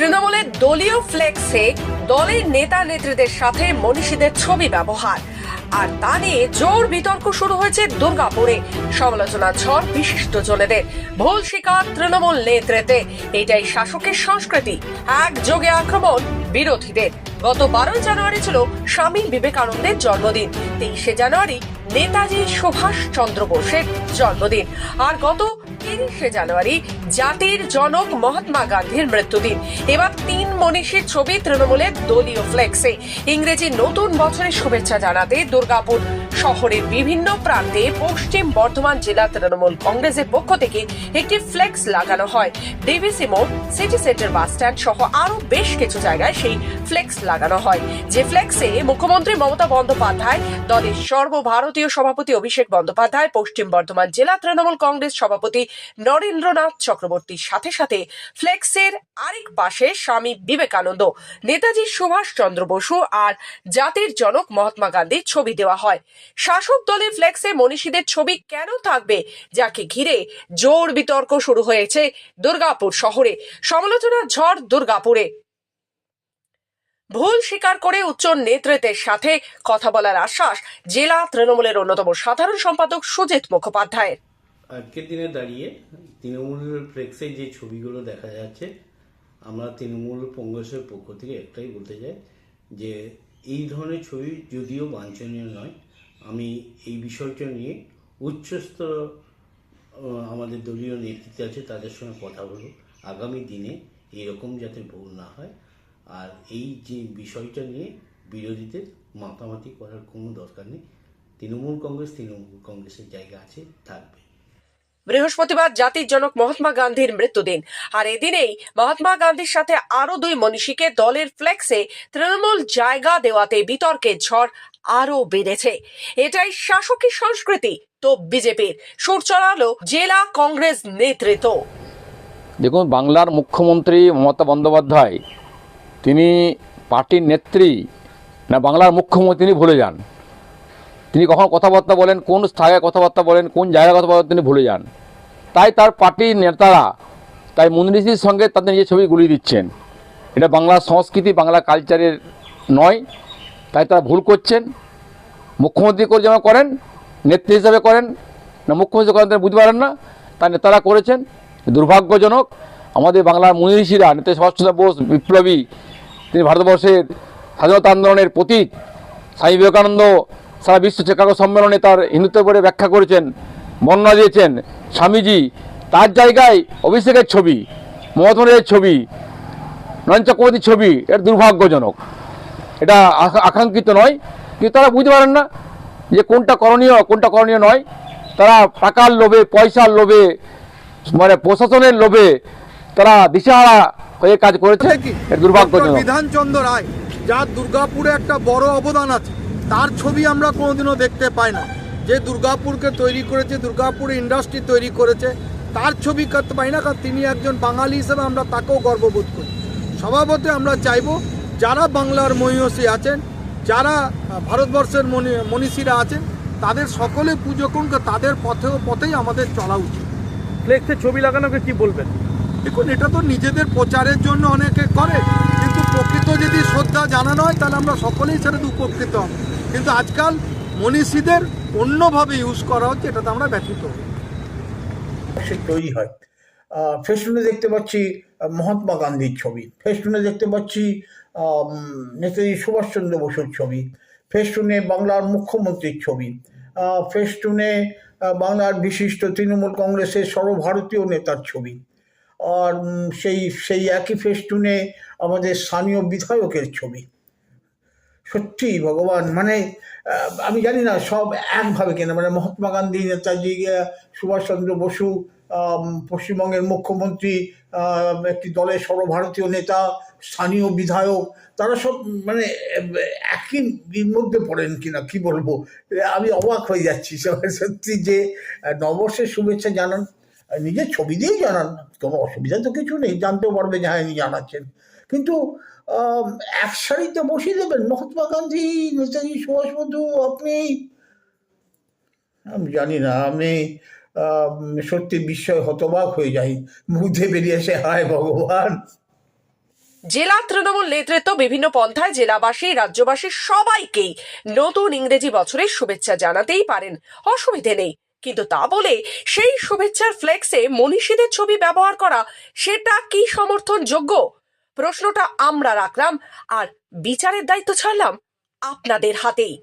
ফ্লেক্সে দলের নেতা নেত্রীদের সাথে মনীষীদের ছবি ব্যবহার। আর তা নিয়ে জোর বিতর্ক শুরু হয়েছে দুর্গাপুরে। সমালোচনা ঝড় বিশিষ্ট জনেদের। ভুল শিকার তৃণমূল নেতৃত্বে। এটাই শাসকের সংস্কৃতি। একযোগে আক্রমণ বিরোধীদের। গত বারোই জানুয়ারি ছিল স্বামী বিবেকানন্দের জন্মদিন। তেইশে জানুয়ারি নেতাজি সুভাষ চন্দ্র বোসের জন্মদিন। আর গত তিরিশে জানুয়ারি জাতির জনক মহাত্মা গান্ধীর মৃত্যুদিন। এবার তিন মনীষীর ছবি তৃণমূলের দলীয় ফ্লেক্সে। ইংরেজি নতুন বছরের শুভেচ্ছা জানাতে দুর্গাপুর শহরের বিভিন্ন প্রান্তে পশ্চিম বর্ধমান জেলা তৃণমূল কংগ্রেসের পক্ষ থেকে একটি ফ্লেক্স লাগানো হয়। ডিভিসি মোড় সিটি সেন্টার বাস স্ট্যান্ড সহ আরও বেশ কিছু জায়গায় সেই ফ্লেক্স লাগানো হয়। যে ফ্লেক্সে মুখ্যমন্ত্রী মমতা বন্দ্যোপাধ্যায়, দলের সর্বভারতীয় সভাপতি অভিষেক বন্দ্যোপাধ্যায়, পশ্চিম বর্ধমান জেলা তৃণমূল কংগ্রেস সভাপতি নরেন্দ্রনাথ চক্রবর্তীর সাথে সাথে ফ্লেক্সের আরেক পাশে স্বামী বিবেকানন্দ, নেতাজি সুভাষ চন্দ্র বসু আর জাতির জনক মহাত্মা গান্ধীর ছবি দেওয়া হয়। শাসক দলের ফ্লেক্সে মনীষীদের ছবি কেন থাকবে? যাকে ঘিরে জোর বিতর্ক শুরু হয়েছে দুর্গাপুর শহরে। সমালোচনার ঝড় দুর্গাপুরে। ভুল স্বীকার করে উচ্চ নেতৃত্বের সাথে কথা বলার আশ্বাস জেলা তৃণমূলের অন্যতম সাধারণ সম্পাদক সুজিত মুখোপাধ্যায়ের। আজকের দিনে দাঁড়িয়ে তৃণমূলের ফ্লেক্সে যে ছবিগুলো দেখা যাচ্ছে, আমরা তৃণমূল কংগ্রেসের পক্ষ থেকে একটাই বলতে চাই যে, এই ধরনের ছবি যদিও বাঞ্ছনীয় নয় আমি এই বিষয়টা নিয়ে উচ্চস্তর আমাদের দলীয় নেতৃত্বে আছে, তাদের সঙ্গে কথা বলব। আগামী দিনে এরকম যাতে ভুল না হয়। আর এই যে বিষয়টা নিয়ে বিরোধীদের মাতামাতি করার কোনো দরকার নেই। তৃণমূল কংগ্রেস তৃণমূল কংগ্রেসের জায়গা আছে, থাকবে। বৃহস্পতিবার জাতির জনক মহাত্মা গান্ধীর মৃত্যুদিন। আর এদিনেই মহাত্মা গান্ধীর সাথে আরও দুই মনীষীকে দলের ফ্লেক্সে তৃণমূল জায়গা দেওয়াতে বিতর্কের ঝড় আরও বেড়েছে। এটাই শাসকের সংস্কৃতি তো বিজেপির। সুর চড়ালো জেলা কংগ্রেস নেতৃত্ব। দেখুন, বাংলার মুখ্যমন্ত্রী মমতা বন্দ্যোপাধ্যায়, তিনি পার্টির নেত্রী, না, বাংলার মুখ্যমন্ত্রী তিনি ভুলে যান। তিনি কখন কথাবার্তা বলেন, কোন স্থানে কথাবার্তা বলেন, কোন জায়গায় কথাবার্তা তিনি ভুলে যান। তাই তার পার্টির নেতারা, তাই মন্দিরিজির সঙ্গে তাদের নিজের ছবি গুলিয়ে দিচ্ছেন। এটা বাংলার সংস্কৃতি, বাংলা কালচারের নয়। তাই তারা ভুল করছেন। মুখ্যমন্ত্রী করে যেমন করেন, নেত্রী হিসাবে করেন, না মুখ্যমন্ত্রী করেন তারা বুঝতে পারেন না। তার নেতারা করেছেন, দুর্ভাগ্যজনক আমাদের বাংলার মনীষীরা নেতা সুভাষচন্দ্র বোস বিপ্লবী, তিনি ভারতবর্ষের স্বাধীনতা আন্দোলনের প্রতীক, স্বামী বিবেকানন্দ সারা বিশ্ব চিকাগো সম্মেলনে তার হিন্দুত্বের উপরে ব্যাখ্যা করেছেন বর্ণনা দিয়েছেন স্বামীজি। তার জায়গায় অভিষেকের ছবি মমতনের ছবি নয়ন চক্রবর্তীর ছবি এটা দুর্ভাগ্যজনক। এটা আকাঙ্ক্ষিত নয়। কিন্তু তারা বুঝতে পারেন না যে কোনটা করণীয় কোনটা করণীয় নয়। তারা টাকার লোভে পয়সার লোভে মানে প্রশাসনের লোভে তারা দিশাহারা হয়ে কাজ করেছে। দুর্ভাগ্যজনক। বিধানচন্দ্র রায় যার দুর্গাপুরে একটা বড় অবদান আছে তার ছবি আমরা কোনোদিনও দেখতে পাই না। যে দুর্গাপুরকে তৈরি করেছে দুর্গাপুরে ইন্ডাস্ট্রি তৈরি করেছে তার ছবি করতে পাই না কারণ তিনি একজন বাঙালি হিসেবে আমরা তাকেও গর্ববোধ করি। স্বভাবতে আমরা চাইব যারা বাংলার মহিষী আছেন যারা ভারতবর্ষের মনি মনীষীরা আছেন তাদের সকলে পুজো করুন তাদের পথেও পথেই আমাদের চলা উচিত। ফ্লেক্সে ছবি লাগানোকে কি বলবেন? দেখুন এটা তো নিজেদের প্রচারের জন্য অনেকে করে কিন্তু প্রকৃত যদি শ্রদ্ধা জানানো হয় তাহলে আমরা সকলেই সেটাতে উপকৃত হব। কিন্তু আজকাল মনীষীদের অন্যভাবে ইউজ করা হচ্ছে, এটাতে আমরা ব্যথিত। সে তৈরি হয়। ফেস্টুনে দেখতে পাচ্ছি মহাত্মা গান্ধীর ছবি। ফেস্টুনে দেখতে পাচ্ছি নেতাজি সুভাষচন্দ্র বসুর ছবি। ফেস্টুনে বাংলার মুখ্যমন্ত্রীর ছবি। ফেস্টুনে বাংলার বিশিষ্ট তৃণমূল কংগ্রেসের সর্বভারতীয় নেতার ছবি। আর সেই সেই একই ফেস্টুনে আমাদের স্থানীয় বিধায়কের ছবি। সত্যি ভগবান মানে আমি জানি না সব একভাবে কেনা মানে মহাত্মা গান্ধী, নেতাজি সুভাষচন্দ্র বসু পশ্চিমবঙ্গের মুখ্যমন্ত্রী একটি দলের সর্বভারতীয় নেতা, স্থানীয় বিধায়ক, তারা সব মানে একই মধ্যে পড়েন কিনা, কি বলব? আমি অবাক হয়ে যাচ্ছি সত্যি যে নববর্ষের শুভেচ্ছা জানান, নিজের ছবি দিয়েই জানান, কোনো অসুবিধা তো কিছু নেই, জানতেও পারবে যে হ্যাঁ জানাচ্ছেন। কিন্তু এক সারিতে বসিয়ে দেবেন। মহাত্মা গান্ধী, নেতাজি সুভাষ বসু, আপনি, আমি জানি না, আমি সত্যি বিস্ময় হতবাক হয়ে যাই। মুখ বেরিয়ে এসে, হায় ভগবান! জেলা তৃণমূল নেতৃত্ব বিভিন্ন পন্থায় জেলাবাসী, রাজ্যবাসী সবাইকেই নতুন ইংরেজি বছরের শুভেচ্ছা জানাতেই পারেন। অসুবিধে নেই। কিন্তু তা বলে, সেই শুভেচ্ছার ফ্লেক্সে মনীষীদের ছবি ব্যবহার করা, সেটা কি সমর্থনযোগ্য? প্রশ্নটা আমরা রাখলাম আর বিচারের দায়িত্ব ছাড়লাম আপনাদের হাতেই।